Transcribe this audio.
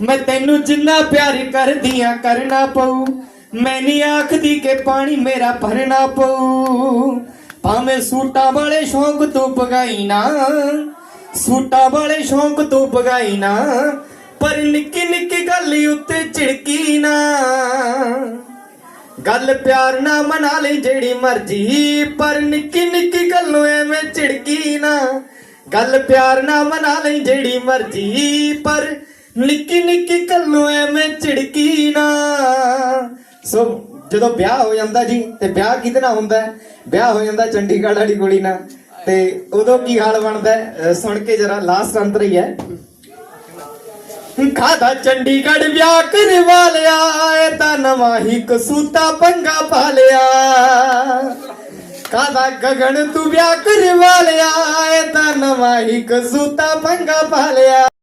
ਮੈਂ ਤੈਨੂੰ ਜਿੰਨਾ ਪਿਆਰ ਕਰਦੀਆਂ ਕਰਨਾ ਪਊ। ਮੈਂ ਨਹੀਂ ਆਖਦੀ ਕਿ ਪਾਣੀ ਮੇਰਾ ਭਰਨਾ ਪਊ। ਭਾਵੇਂ ਸੂਟਾਂ ਵਾਲੇ ਸ਼ੌਂਕ ਤੂੰ ਪਗਾਈ ਨਾ, ਸੂਟਾਂ ਵਾਲੇ ਸ਼ੌਂਕ ਤੋਂ ਪਗਾਈ ਨਾ, ਪਰ ਨਿੱਕੀ ਨਿੱਕੀ ਗੱਲ ਉੱਤੇ ਝਿੜਕੀ ਨਾ। ਗੱਲ ਪਿਆਰ ਨਾ ਮਨਾ ਲਈ ਜਿਹੜੀ ਮਰਜ਼ੀ, ਪਰ ਨਿੱਕੀ ਨਿੱਕੀ ਗੱਲ ਨੂੰ ਐਵੇਂ ਝਿੜਕੀ ਨਾ। ਗੱਲ ਪਿਆਰ ਨਾ ਮਨਾ ਲਈ ਜਿਹੜੀ ਮਰਜ਼ੀ, ਪਰ ਨਿੱਕੀ ਨਿੱਕੀ ਗੱਲ ਨੂੰ ਐਵੇਂ ਝਿੜਕੀ ਨਾ। ਸੋ ਜਦੋਂ ਵਿਆਹ ਹੋ ਜਾਂਦਾ ਜੀ, ਤੇ ਵਿਆਹ ਕਿਹਦੇ ਨਾਲ ਹੁੰਦਾ ਵਿਆਹ ਹੋ ਜਾਂਦਾ ਚੰਡੀਗੜ੍ਹ ਵਾਲੀ ਕੁੜੀ ਨਾਲ। ਤੇ ਉਦੋਂ ਕੀ ਹਾਲ ਬਣਦਾ ਸੁਣ ਕੇ ਜਰਾ ਲਾਸਟ ਅੰਤਰ ਹੀ ਹੈ। ਖਾਦਾ ਚੰਡੀਗੜ੍ਹ ਵਿਆਹ ਕਰਵਾ ਲਿਆ, ਇਹ ਤਾਂ ਨਵਾਂ ਹੀ ਕਸੂਤਾ ਪੰਗਾ ਪਾ ਲਿਆ। ਕਾਦਾ ਗਗਨ ਤੂੰ ਵਿਆਹ ਕਰਵਾ ਲਿਆ। ਇਹ ਤਾਂ ਨਵਾਂ ਕਸੂਤਾ ਪੰਗਾ ਪਾ ਲਿਆ।